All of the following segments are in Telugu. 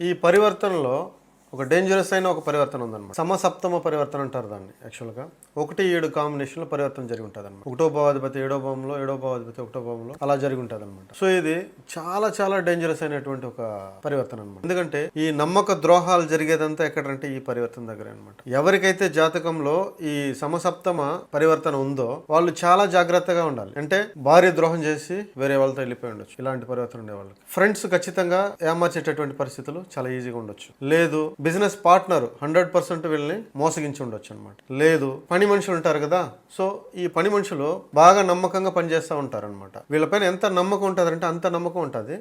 ఈ పరివర్తనలో ఒక డేంజరస్ అయిన ఒక పరివర్తన ఉందన్నమాట. సమసప్తమ పరివర్తన అంటారు దాన్ని యాక్చువల్గా ఒకటి ఏడు కాంబినేషన్లో పరివర్తన జరిగి ఉంటుంది అనమాట ఒకటో భావాధిపతి ఏడో భావంలో ఏడో భావాధిపతి ఒకటో భావంలో అలా జరిగి ఉంటుంది అనమాట సో ఇది చాలా చాలా డేంజరస్ అయినటువంటి ఒక పరివర్తన అనమాట ఎందుకంటే ఈ నమ్మక ద్రోహాలు జరిగేదంతా ఎక్కడంటే ఈ పరివర్తన దగ్గర అనమాట ఎవరికైతే జాతకంలో ఈ సమసప్తమ పరివర్తన ఉందో వాళ్ళు చాలా జాగ్రత్తగా ఉండాలి. అంటే భార్య ద్రోహం చేసి వేరే వాళ్ళతో వెళ్ళిపోయి ఉండొచ్చు ఇలాంటి పరివర్తన ఉండే వాళ్ళకి ఫ్రెండ్స్ ఖచ్చితంగా ఏమార్చేటటువంటి పరిస్థితులు చాలా ఈజీగా ఉండొచ్చు. లేదు బిజినెస్ పార్ట్నర్ హండ్రెడ్ పర్సెంట్ వీళ్ళని మోసగించి ఉండొచ్చు అనమాట లేదు పని మనుషులు ఉంటారు కదా సో ఈ పని మనుషులు బాగా నమ్మకంగా పనిచేస్తూ ఉంటారనమాట వీళ్ళపైన ఎంత నమ్మకం ఉంటుందంటే అంత నమ్మకం ఉంటుంది.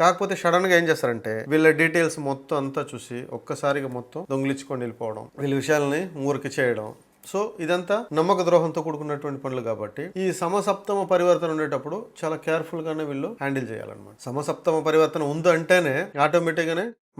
కాకపోతే సడన్గా ఏం చేస్తారంటే వీళ్ళ డీటెయిల్స్ మొత్తం అంతా చూసి ఒక్కసారిగా మొత్తం దొంగిలించుకొని వెళ్ళిపోవడం వీళ్ళ విషయాలని ఊరికి చేయడం. సో ఇదంతా నమ్మక ద్రోహంతో కూడుకున్నటువంటి పనులు కాబట్టి ఈ సమసప్తమ పరివర్తన ఉండేటప్పుడు చాలా కేర్ఫుల్ గానే వీళ్ళు హ్యాండిల్ చేయాలన్నమాట. సమసప్తమ పరివర్తన ఉంది అంటేనే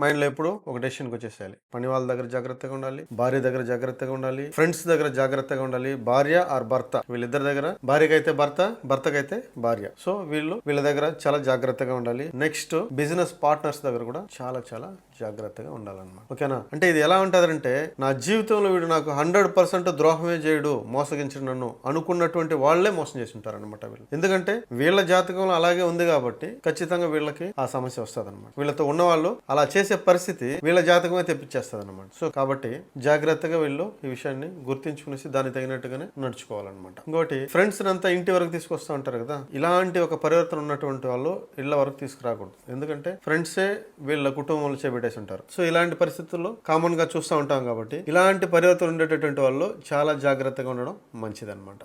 మైండ్లో మైండ్లో ఎప్పుడు ఒక డెసిషన్కి వచ్చేసేయాలి. పని వాళ్ళ దగ్గర జాగ్రత్తగా ఉండాలి భార్య దగ్గర జాగ్రత్తగా ఉండాలి ఫ్రెండ్స్ దగ్గర జాగ్రత్తగా ఉండాలి భార్య ఆర్ భర్త. వీళ్ళిద్దరి దగ్గర భార్యకైతే భర్త భర్తకైతే భార్య. సో వీళ్ళు వీళ్ళ దగ్గర చాలా జాగ్రత్తగా ఉండాలి. నెక్స్ట్ బిజినెస్ పార్ట్నర్స్ దగ్గర కూడా చాలా చాలా జాగ్రత్తగా ఉండాలన్నమాట. ఓకేనా అంటే ఇది ఎలా ఉంటుందంటే నా జీవితంలో వీడు నాకు హండ్రెడ్ పర్సెంట్ ద్రోహమే చేయడు మోసగించడు నన్ను అనుకున్నటువంటి వాళ్ళే మోసం చేసి ఉంటారనమాట వీళ్ళు. ఎందుకంటే వీళ్ళ జాతకంలో అలాగే ఉంది కాబట్టి ఖచ్చితంగా వీళ్ళకి ఆ సమస్య వస్తుంది అనమాట వీళ్ళతో ఉన్నవాళ్ళు అలా చేసి చేసే పరిస్థితి వీళ్ళ జాతకమే తెప్పించేస్తుంది అనమాట సో కాబట్టి జాగ్రత్తగా వీళ్ళు ఈ విషయాన్ని గుర్తించుకునేసి దానికి తగినట్టుగానే నడుచుకోవాలన్నమాట. ఇంకోటి ఫ్రెండ్స్ అంతా ఇంటి వరకు తీసుకొస్తూ ఉంటారు కదా ఇలాంటి ఒక పరివర్తన ఉన్నటువంటి వాళ్ళు ఇళ్ళ వరకు తీసుకురాకూడదు. ఎందుకంటే ఫ్రెండ్సే వీళ్ళ కుటుంబంలో చేపెట్టేసి ఉంటారు. సో ఇలాంటి పరిస్థితుల్లో కామన్గా చూస్తూ ఉంటాం కాబట్టి ఇలాంటి పరివర్తన ఉండేటటువంటి వాళ్ళు చాలా జాగ్రత్తగా ఉండడం మంచిదన్నమాట.